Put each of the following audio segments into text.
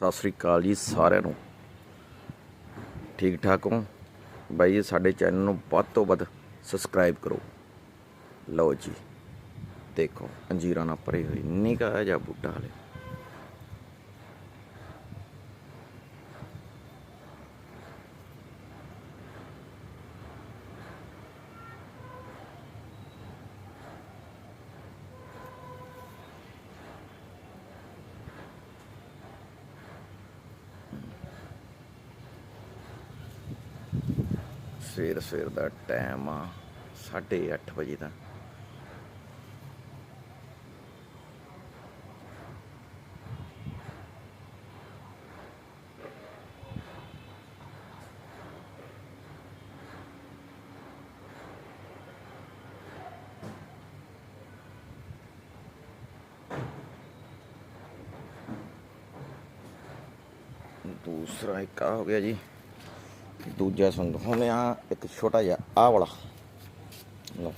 ਸਤਿ ਸ੍ਰੀ ਅਕਾਲ ਜੀ ਸਾਰਿਆਂ ਨੂੰ। ਠੀਕ ਠਾਕ ਹੋ? ਬਾਈ ਜੀ, ਸਾਡੇ ਚੈਨਲ ਨੂੰ ਵੱਧ ਤੋਂ ਵੱਧ ਸਬਸਕ੍ਰਾਈਬ ਕਰੋ। ਲਓ ਜੀ, ਦੇਖੋ, ਅੰਜੀਰਾਂ ਨਾਲ ਭਰੀ ਹੋਈ ਨਿੱਕਾ ਜਿਹਾ ਬੂਟਾ ਹਲੇ। ਸਵੇਰ ਸਵੇਰ ਦਾ ਟਾਈਮ ਆ 8:30 ਵਜੇ ਦਾ। ਦੂਸਰਾ ਇੱਕ ਆ ਹੋ ਗਿਆ ਜੀ। ਦੂਜਾ ਸੰਦ ਹੁਣ ਆ ਇੱਕ ਛੋਟਾ ਜਿਹਾ ਆਹ ਵਾਲਾ। ਲਓ।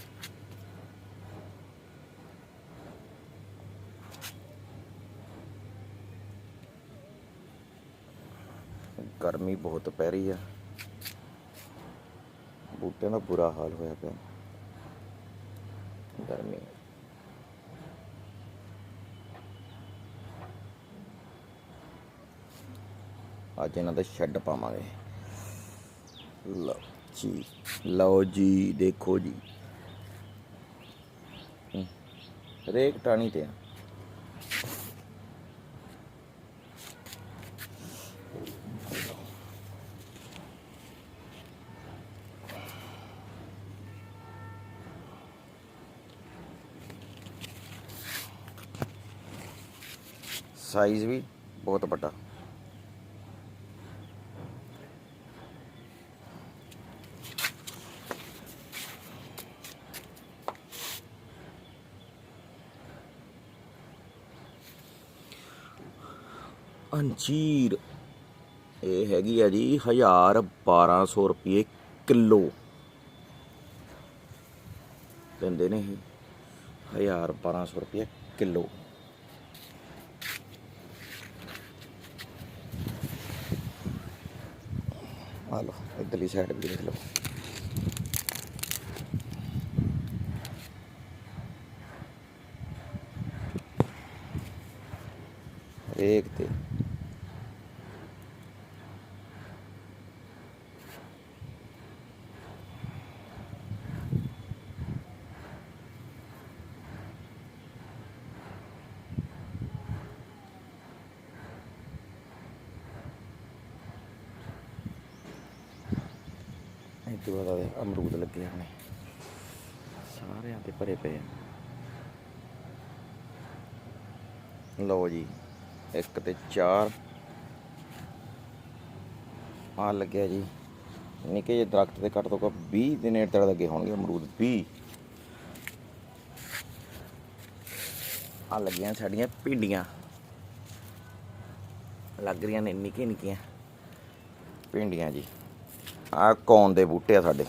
ਗਰਮੀ ਬਹੁਤ ਪੈ ਰਹੀ ਆ। ਬੂਟਿਆਂ ਦਾ ਬੁਰਾ ਹਾਲ ਹੋਇਆ ਪਿਆ। ਗਰਮੀ। ਅੱਜ ਇਹਨਾਂ ਦਾ ਸ਼ੈੱਡ ਪਾਵਾਂਗੇ। ਲਓ ਜੀ ਲਓ ਜੀ ਦੇਖੋ ਜੀ ਹਮ, ਹਰੇਕ ਟਾਣੀ ਤੇ ਆ ਸਾਈਜ਼ ਵੀ ਬਹੁਤ ਵੱਡਾ ਅੰਜੀਰ। ਇਹ ਹੈਗੀ ਆ ਜੀ 1200 ਰੁਪਏ ਕਿਲੋ। ਦਿੰਦੇ ਨੇ ਇਹ 1200 ਰੁਪਏ ਕਿਲੋ। ਆ ਲਓ, ਇਧਰਲੀ ਸਾਈਡ ਵੀ ਦੇਖ ਲਓ। ਇੱਕ ਤੇ ਇਹ ਤੋਂ ਬਾਅਦ ਆਹ ਅਮਰੂਦ ਲੱਗੇ ਹੋਣੇ। ਸਾਰਿਆਂ ਤੇ ਭਰੇ ਪਏ ਲਓ ਜੀ, ਇੱਕ ਤੇ ਚਾਰ। ਆ ਲੱਗਿਆ ਜੀ। ਨਿੱਕੇ ਜਿਹੇ ਦਰਖਤ ਤੇ ਘੱਟ ਤੋਂ ਘੱਟ 20 ਦੇ ਨੇੜੇ ਤੇੜੇ ਲੱਗੇ ਹੋਣਗੇ ਅਮਰੂਦ 20 ਆ ਲੱਗੀਆਂ ਸਾਡੀਆਂ ਭਿੰਡੀਆਂ। ਲੱਗ ਰਹੀਆਂ ਨੇ ਨਿੱਕੀਆਂ ਨਿੱਕੀਆਂ ਭਿੰਡੀਆਂ ਜੀ। ਆ ਕੌਣ ਦੇ ਬੂਟੇ ਆ ਸਾਡੇ?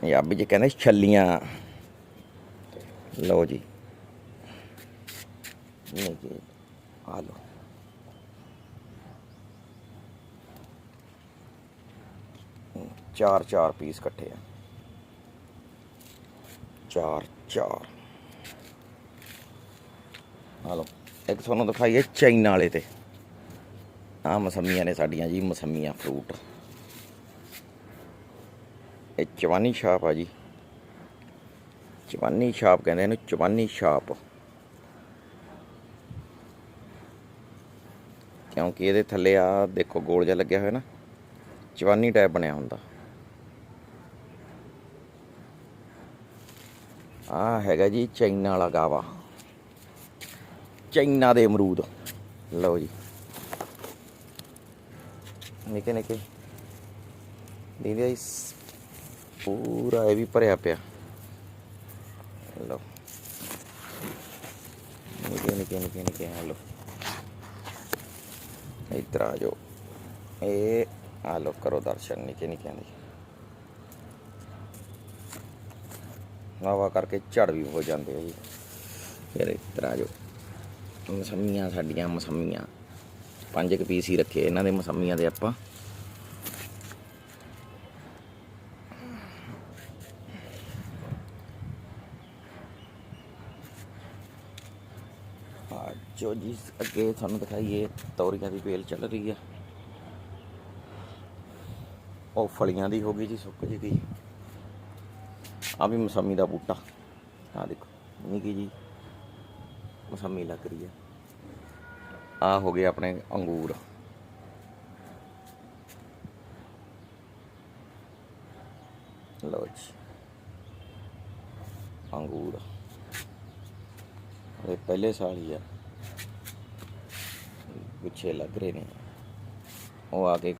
ਪੰਜਾਬੀ ਚ ਕਹਿੰਦੇ ਛੱਲੀਆਂ। ਲਓ ਜੀ। ਨਹੀਂ ਜੀ, ਆ ਲਓ। ਚਾਰ ਚਾਰ ਪੀਸ ਇਕੱਠੇ ਆ। ਚਾਰ ਚਾਰ। ਆ ਲਓ, ਇੱਕ ਤੁਹਾਨੂੰ ਦਿਖਾਈਏ ਚਾਈਨਾ ਵਾਲੇ ਤੇ। ਆ ਮਸੰਮੀਆਂ ਨੇ ਸਾਡੀਆਂ ਜੀ, ਮਸੰਮੀਆਂ ਫਰੂਟ ਇਹ ਚਵਾਨੀ ਛਾਪ ਆ ਜੀ। ਚਵਾਨੀ ਛਾਪ ਕਹਿੰਦੇ ਇਹਨੂੰ, ਚਵਾਨੀ ਛਾਪ। ਕਿਉਂਕਿ ਇਹਦੇ ਥੱਲੇ ਆ, ਦੇਖੋ ਗੋਲ ਜਿਹਾ ਲੱਗਿਆ ਹੋਇਆ ਨਾ, ਚਵਾਨੀ ਟਾਈਪ ਬਣਿਆ ਹੁੰਦਾ। ਆ ਹੈਗਾ ਜੀ ਚਾਈਨਾ ਵਾਲਾ ਗਾਵਾ। ਚਾਈਨਾ ਦੇ ਅਮਰੂਦ। ਲਓ ਜੀ। ਨਿੱਕੇ ਨਿੱਕੇ ਦੀਦੀ ਇਸ ਪੂਰਾ ਇਹ ਵੀ ਭਰਿਆ ਪਿਆ ਲਓ ਨਿੱਕੇ ਨਿੱਕੇ ਨਿੱਕੇ ਨਿੱਕੇ ਆ ਲਓ ਇੱਧਰ ਆ ਜਾਓ ਇਹ ਆ ਲਓ ਕਰੋ ਦਰਸ਼ਨ ਨਿੱਕੇ ਨਿੱਕਿਆਂ ਦੇ ਹਵਾ ਕਰਕੇ ਝੜ ਵੀ ਹੋ ਜਾਂਦੇ ਆ ਜੀ ਫਿਰ ਇੱਧਰ ਆ ਜਾਓ ਮਸੰਮੀਆਂ ਸਾਡੀਆਂ ਮਸੰਮੀਆਂ ਪੰਜ ਕੁ ਪੀਸ ਹੀ ਰੱਖੇ ਇਹਨਾਂ ਦੇ ਮਸੰਮੀਆਂ ਦੇ ਆਪਾਂ। ਜੋ ਜੀ, ਅੱਗੇ ਤੁਹਾਨੂੰ ਦਿਖਾਈਏ, ਤੌਰੀਆਂ ਦੀ ਵੇਲ ਚੱਲ ਰਹੀ ਆ। ਉਹ ਫਲੀਆਂ ਦੀ ਹੋ ਗਈ ਜੀ, ਸੁੱਕ ਜੀ ਗਈ। ਆ ਵੀ ਮਸੰਮੀ ਦਾ ਬੂਟਾ। ਆ ਦੇਖੋ ਨਿੱਕੀ ਜੀ, ਮਸੰਮੀ ਲੱਗ ਰਹੀ ਹੈ ਆ ਹੋ ਗਏ ਆਪਣੇ ਅੰਗੂਰ। ਲਓ ਜੀ। ਅੰਗੂਰ। ਇਹ ਪਹਿਲੇ ਸਾਲ ਹੀ ਆ। ਗੁੱਛੇ ਲੱਗ ਰਹੇ ਨੇ। ਉਹ ਆ ਕੇ